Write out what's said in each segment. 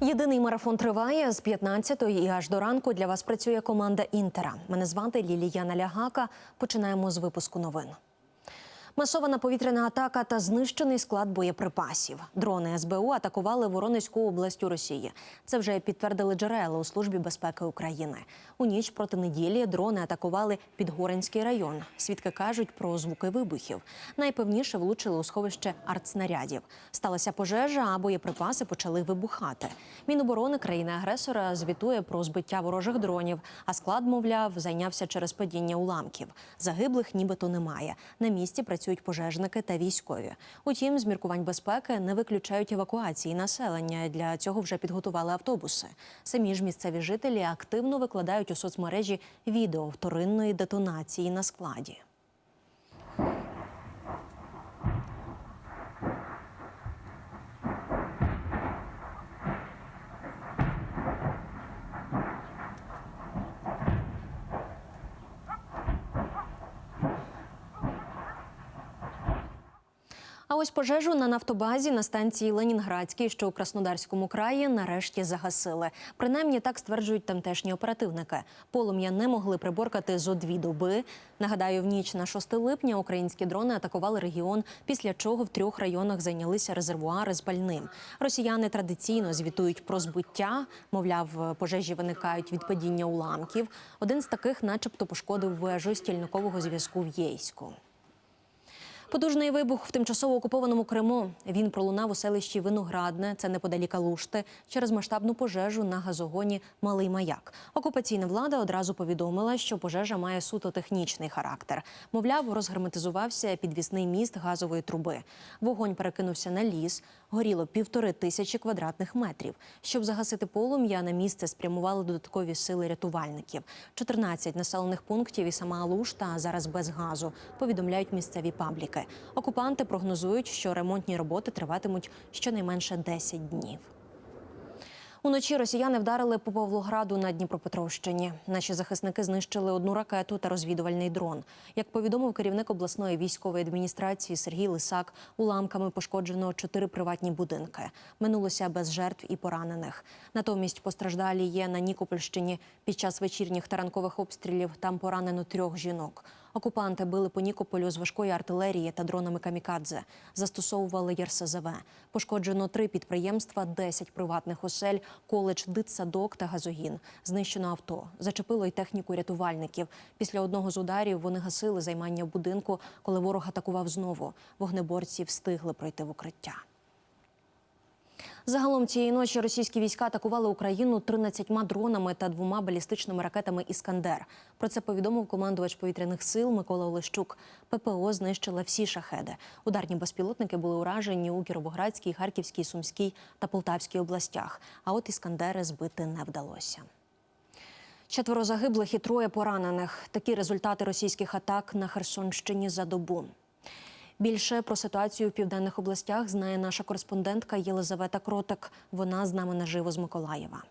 Єдиний марафон триває з 15-ї і аж до ранку. Для вас працює команда Інтера. Мене звати Лілія Лягака. Починаємо з випуску новин. Масована повітряна атака та знищений склад боєприпасів. Дрони СБУ атакували Воронезьку область у Росії. Це вже підтвердили джерела у службі безпеки України. У ніч проти неділі дрони атакували Підгоринський район. Свідки кажуть про звуки вибухів. Найпевніше влучили у сховище артснарядів. Сталася пожежа, а боєприпаси почали вибухати. Міноборони країни-агресора звітує про збиття ворожих дронів, а склад, мовляв, зайнявся через падіння уламків. Загиблих нібито немає. На місці працюють пожежники та військові. Утім, з міркувань безпеки не виключають евакуації населення. Для цього вже підготували автобуси. Самі ж місцеві жителі активно викладають у соцмережі відео вторинної детонації на складі. Ось пожежу на нафтобазі на станції Ленінградській, що у Краснодарському краї, нарешті загасили. Принаймні так стверджують тамтешні оперативники. Полум'я не могли приборкати зо дві доби. Нагадаю, в ніч на 6 липня українські дрони атакували регіон, після чого в трьох районах зайнялися резервуари з пальним. Росіяни традиційно звітують про збиття. Мовляв, пожежі виникають від падіння уламків. Один з таких, начебто, пошкодив вежу стільникового зв'язку в Єйську. Потужний вибух в тимчасово окупованому Криму. Він пролунав у селищі Виноградне, це неподалік Алушти, через масштабну пожежу на газогоні Малий Маяк. Окупаційна влада одразу повідомила, що пожежа має суто технічний характер. Мовляв, розгерметизувався підвісний міст газової труби. Вогонь перекинувся на ліс. Горіло півтори тисячі квадратних метрів. Щоб загасити полум'я, на місце спрямували додаткові сили рятувальників. 14 населених пунктів і сама Алушта зараз без газу. Повідомляють місцеві пабліки. Окупанти прогнозують, що ремонтні роботи триватимуть щонайменше 10 днів. Уночі росіяни вдарили по Павлограду на Дніпропетровщині. Наші захисники знищили одну ракету та розвідувальний дрон. Як повідомив керівник обласної військової адміністрації Сергій Лисак, уламками пошкоджено чотири приватні будинки. Минулося без жертв і поранених. Натомість постраждалі є на Нікопольщині. Під час вечірніх та ранкових обстрілів там поранено трьох жінок. Окупанти били по Нікополю з важкої артилерії та дронами камікадзе. Застосовували ЄРСЗВ. Пошкоджено три підприємства, 10 приватних осель, коледж, дитсадок та газогін. Знищено авто. Зачепило й техніку рятувальників. Після одного з ударів вони гасили займання будинку, коли ворог атакував знову. Вогнеборці встигли пройти в укриття. Загалом цієї ночі російські війська атакували Україну 13 дронами та двома балістичними ракетами Іскандер. Про це повідомив командувач повітряних сил Микола Олещук. ППО знищила всі шахеди. Ударні безпілотники були уражені у Кіровоградській, Харківській, Сумській та Полтавській областях. А от іскандери збити не вдалося. Четверо загиблих і троє поранених. Такі результати російських атак на Херсонщині за добу. Більше про ситуацію в південних областях знає наша кореспондентка Єлизавета Кротик. Вона з нами наживо з Миколаєва.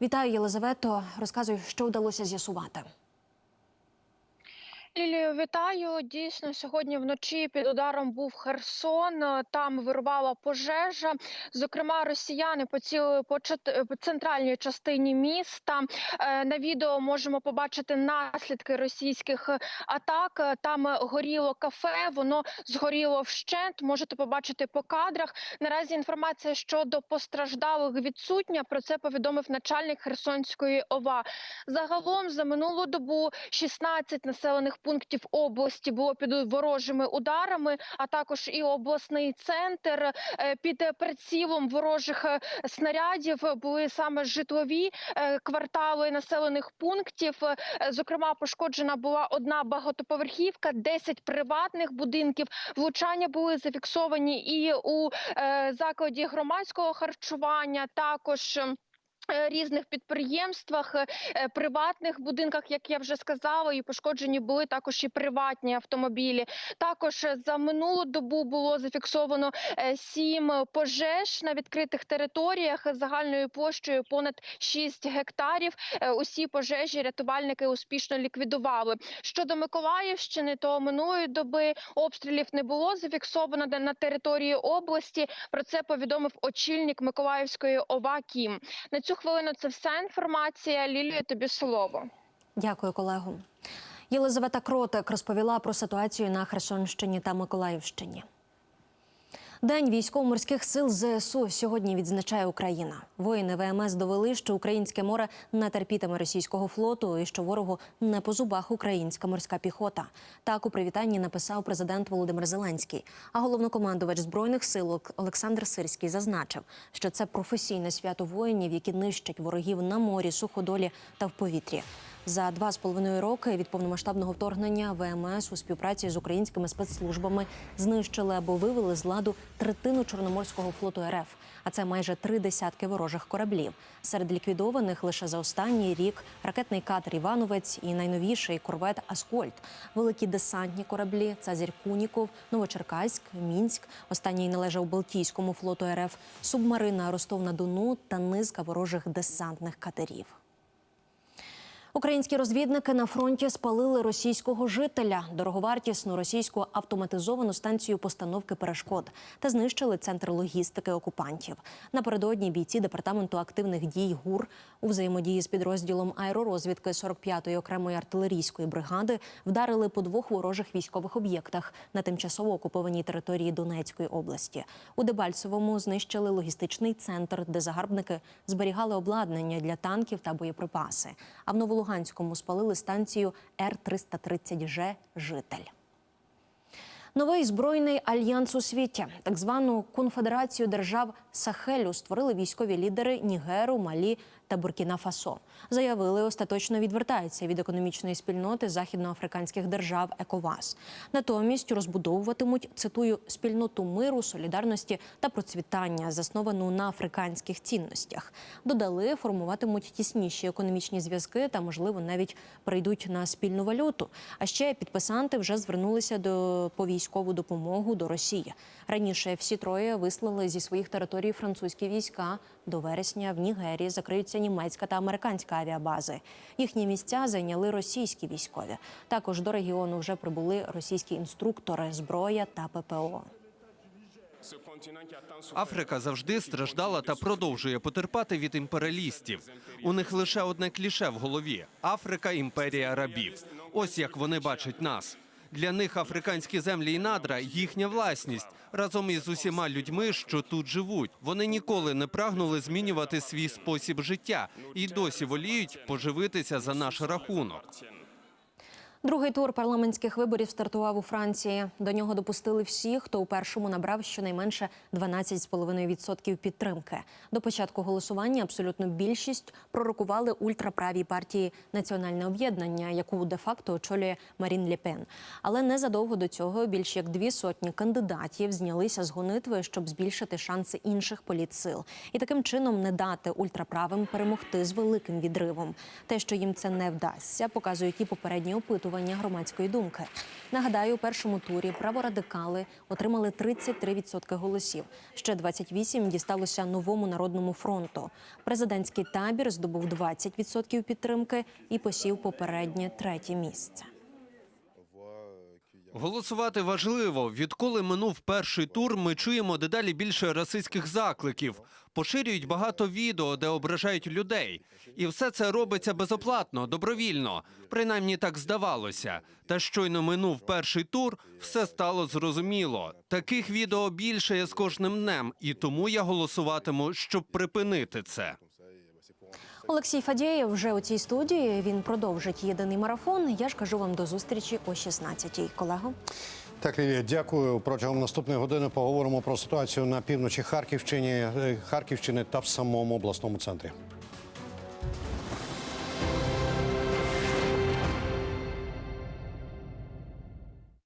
Вітаю, Єлизавето. Розказуй, що вдалося з'ясувати. Лілію, вітаю. Дійсно, сьогодні вночі під ударом був Херсон. Там вирвала пожежа. Зокрема, росіяни поцілили по центральній частині міста. Е, На відео можемо побачити наслідки російських атак. Там горіло кафе, воно згоріло вщент. Можете побачити по кадрах. Наразі інформація щодо постраждалих відсутня. Про це повідомив начальник Херсонської ОВА. Загалом за минулу добу 16 населених пунктів області було під ворожими ударами, а також і обласний центр Е, під прицілом ворожих е, снарядів були саме житлові е, квартали населених пунктів. Зокрема, пошкоджена була одна багатоповерхівка, 10 приватних будинків. Влучання були зафіксовані і у закладі громадського харчування. Також. Е, Різних підприємствах, е, е, приватних будинках, як я вже сказала, і пошкоджені були також і приватні автомобілі. Також за минулу добу було зафіксовано сім пожеж на відкритих територіях загальною площею понад 6 гектарів. Усі пожежі рятувальники успішно ліквідували. Щодо Миколаївщини, то минулої доби обстрілів не було зафіксовано на території області. Про це повідомив очільник Миколаївської ОВА Кім. На цю хвилину це вся інформація. Лілія, тобі слово. Дякую, колего. Єлизавета Кротик розповіла про ситуацію на Херсонщині та Миколаївщині. День військово-морських сил ЗСУ сьогодні відзначає Україна. Воїни ВМС довели, що українське море не терпітиме російського флоту і що ворогу не по зубах українська морська піхота. Так у привітанні написав президент Володимир Зеленський. А головнокомандувач збройних сил Олександр Сирський зазначив, що це професійне свято воїнів, які нищать ворогів на морі, суходолі та в повітрі. За два з половиною роки від повномасштабного вторгнення ВМС у співпраці з українськими спецслужбами знищили або вивели з ладу третину Чорноморського флоту РФ. А це майже три десятки ворожих кораблів. Серед ліквідованих лише за останній рік ракетний катер Івановець і найновіший корвет Аскольд, великі десантні кораблі Цазір Куніков, Новочеркаськ, Мінськ. Останній належав Балтійському флоту РФ, субмарина Ростов на Дону та низка ворожих десантних катерів. Українські розвідники на фронті спалили російського жителя, дороговартісну російську автоматизовану станцію постановки перешкод та знищили центр логістики окупантів. Напередодні бійці департаменту активних дій ГУР у взаємодії з підрозділом аеророзвідки 45-ї окремої артилерійської бригади вдарили по двох ворожих військових об'єктах на тимчасово окупованій території Донецької області. У Дебальцевому знищили логістичний центр, де загарбники зберігали обладнання для танків та боєприпаси. А в Новолуганському спалили станцію Р-330Ж «Житель». Новий збройний альянс у світі, так звану конфедерацію держав Сахелю, створили військові лідери Нігеру, Малі та Буркіна-Фасо. Заявили, остаточно відвертаються від економічної спільноти західноафриканських держав ЕКОВАС. Натомість розбудовуватимуть цитую спільноту миру, солідарності та процвітання, засновану на африканських цінностях. Додали, формуватимуть тісніші економічні зв'язки та, можливо, навіть перейдуть на спільну валюту. А ще підписанти вже звернулися до по військову допомогу до Росії. Раніше всі троє вислали зі своїх територій французькі війська. До вересня в Нігерії закриються німецька та американська авіабази. Їхні місця зайняли російські військові. Також до регіону вже прибули російські інструктори, зброя та ППО. Африка завжди страждала та продовжує потерпати від імперіалістів. У них лише одне кліше в голові: Африка імперія рабів. Ось як вони бачать нас. Для них африканські землі і надра їхня власність разом із усіма людьми, що тут живуть. Вони ніколи не прагнули змінювати свій спосіб життя і досі воліють поживитися за наш рахунок. Другий тур парламентських виборів стартував у Франції. До нього допустили всі, хто у першому набрав щонайменше 12,5% підтримки. До початку голосування абсолютну більшість пророкували ультраправій партії Національне об'єднання, яку де-факто очолює Марін Лепен. Але незадовго до цього більш як дві сотні кандидатів знялися з гонитви, щоб збільшити шанси інших політсил і таким чином не дати ультраправим перемогти з великим відривом. Те, що їм це не вдасться, показують і попередні опитування громадської думки. Нагадаю, у першому турі праворадикали отримали 33% голосів. Ще 28% дісталося новому народному фронту. Президентський табір здобув 20% підтримки і посів попереднє третє місце. Голосувати важливо. Відколи минув перший тур, ми чуємо дедалі більше расистських закликів. Поширюють багато відео, де ображають людей. І все це робиться безоплатно, добровільно. Принаймні так здавалося. Та щойно минув перший тур, все стало зрозуміло. Таких відео більше є з кожним днем, і тому я голосуватиму, щоб припинити це. Олексій Фадєєв вже у цій студії. Він продовжить єдиний марафон. Я ж кажу вам до зустрічі о 16-й. Колего. Так, Лілія, дякую. Протягом наступної години поговоримо про ситуацію на півночі Харківщині, е, Харківщини та в самому обласному центрі.